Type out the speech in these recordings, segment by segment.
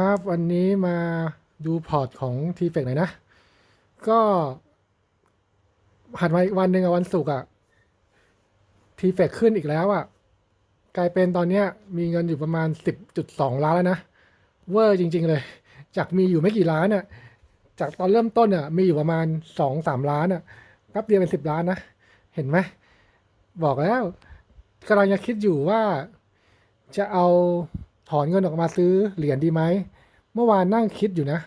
ครับวันนี้มาดูพอร์ตของทีเฟกหน่อยนะ ก็หัดมาอีกวันหนึ่งอะวันศุกร์อะทีเฟกขึ้นอีกแล้วอะกลายเป็นตอนเนี้ยมีเงินอยู่ประมาณสิบจุดสองล้านแล้วนะ เวอร์จริง ๆ เลย จากมีอยู่ไม่กี่ล้านอะจากตอนเริ่มต้นอะมีอยู่ประมาณสองสามล้านอะแป๊บเดียวเป็นสิบล้านนะ เห็นไหม บอกแล้วกำลังจะคิดอยู่ว่าจะเอา ถอนเงินออกมาซื้อเหรียญดีไหม เมื่อวานนั่งคิดอยู่นะ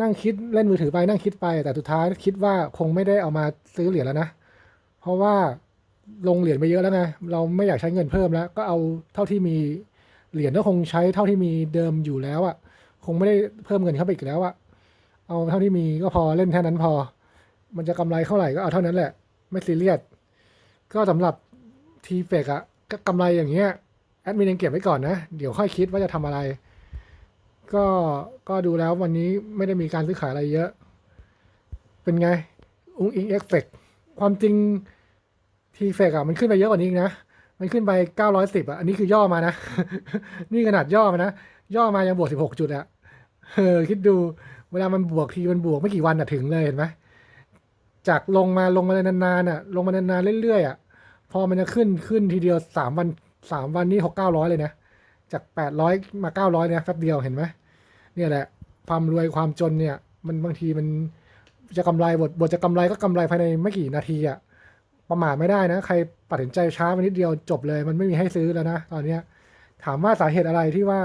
นั่งคิดเล่นมือถือไปนั่งคิดไป แต่สุดท้ายคิดว่าคงไม่ได้เอามาซื้อเหรียญแล้วนะ เพราะว่าลงเหรียญไปเยอะแล้วไง เราไม่อยากใช้เงินเพิ่มแล้ว ก็เอาเท่าที่มีเหรียญก็คงใช้เท่าที่มีเดิมอยู่แล้วอะ่ะ คงไม่ได้เพิ่มเงินเข้าไปอีกแล้วอะ่ะ เอาเท่าที่มีก็พอเล่นแค่นั้นพอ มันจะกำไรเท่าไหร่ก็เอาเท่านั้นแหละ ไม่ซีเรียส ก็สำหรับทีเฟกอะก็กำไรอย่างเงี้ย ดมินยังเก็บไว้ก่อนนะ เดี๋ยวค่อยคิดว่าจะทำอะไร ก็ก็ดูแล้ววันนี้ไม่ได้มีการซื้อขายอะไรเยอะ เป็นไง อุ้งอิงเอฟเฟกความจริงทีเฟกอะมันขึ้นไปเยอะกว่านี้นะ มันขึ้นไปเก้าร้อยสิบอะอันนี้คือย่อมานะ นี่ขนาดย่อมานะ ย่อมายังบวกสิบหกจุดอะเออคิดดูเวลามันบวกทีมันบวกไม่กี่วันอะถึงเลยเห็นไหมจากลงมาลงมาเลยนานๆอะลงมานานๆเรื่อยๆอะพอมันจะขึ้นขึ้นทีเดียวสามวัน สามวันนี้หกเก้าร้อยเลยนะ จากแปดร้อยมาเก้าร้อยเนี่ยแป๊บเดียวเห็นไหมเนี่ยแหละความรวยความจนเนี่ย มันบางทีมันจะกำไรบทบทจะกำไรก็กำไรภายในไม่กี่นาทีอะประมาทไม่ได้นะ ใครตัดสินใจช้าไปนิดเดียวจบเลย มันไม่มีให้ซื้อแล้วนะตอนเนี้ยถามว่าสาเหตุอะไรที่ว่า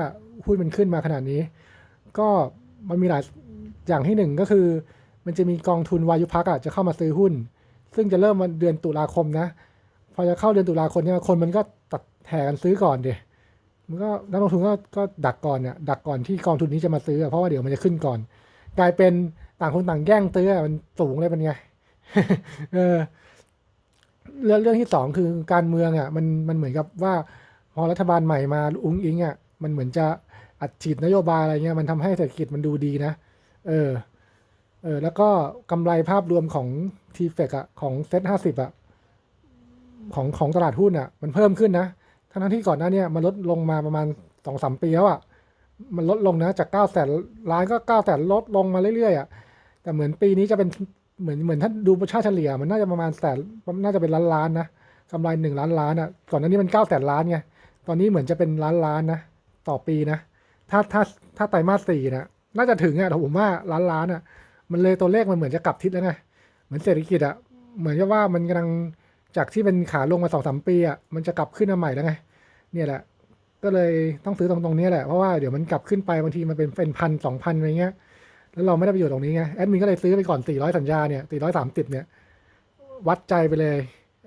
หุ้นมันขึ้นมาขนาดนี้ ก็มันมีหลายอย่างที่หนึ่งก็คือ มันจะมีกองทุนวายุพักอะจะเข้ามาซื้อหุ้น ซึ่งจะเริ่มวันเดือนตุลาคมนะ พอจะเข้าเดือนตุลาคมเนี่ยคนมันก็ตัด แห่กันซื้อก่อนเดยมันก็นักลงทุนก็ก็ดักก่อนเนี่ยดักก่อนที่กองทุนนี้จะมาซื้อ เพราะว่าเดี๋ยวมันจะขึ้นก่อน กลายเป็นต่างคนต่างแย่งซื้อมันสูงเลยเป็นไงเออเรื่องเรื่องที่สองคือการเมืองอะมันมันเหมือนกับว่า พอรัฐบาลใหม่มาอุ้งอิงอะมันเหมือนจะอัดฉีดนโยบายอะไรเงี้ยมันทำให้เศรษฐกิจมันดูดีนะ เออ เออ แล้วก็กำไรภาพรวมของทีเฟกอะของเซ็ตห้าสิบอะของของตลาดหุ้นอะมันเพิ่มขึ้นนะ ทั้งที่ก่อนหน้าเนี้มันลดลงมาประมาณสองสามปีแล้วอะมันลดลงนะจากเก้าแสนล้านก็เก้าแสนลดลงมาเรื่อยๆอะแต่เหมือนปีนี้จะเป็นเหมือนเหมือนถ้าดูประชาเฉลี่ยมันน่าจะประมาณแสนน่าจะเป็นล้านล้านนะกำไรหนึ่งล้านล้านอะก่อนหน้านี้มันเก้าแสนล้านไง ตอนนี้เหมือนจะเป็นล้านล้านนะต่อปีนะ ถ้าถ้าถ้าไตรมาสสี่นะน่าจะถึงอะผมว่าล้านล้านอะมันเลยตัวเลขมันเหมือนจะกลับทิศแล้วไง เหมือนเศรษฐกิจอะเหมือนกับว่ามันกำลัง จากที่เป็นขาลงมาสองสามปีอะมันจะกลับขึ้นมาใหม่แล้วไง เนี่ยแหละ ก็เลยต้องซื้อตรงตรงนี้แหละ เพราะว่าเดี๋ยวมันกลับขึ้นไปบางทีมันเป็นเป็นพันสองพันอะไรเงี้ย แล้วเราไม่ได้ประโยชน์ตรงนี้ไงแอดมินก็เลยซื้อไปก่อนสี่ร้อยสัญญาเนี่ยสี่ร้อยสามสิบเนี่ย วัดใจไปเลย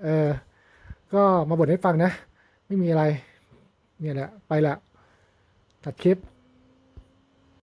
เออ ก็มาบ่นให้ฟังนะ ไม่มีอะไร เนี่ยแหละ ไปละตัดคลิป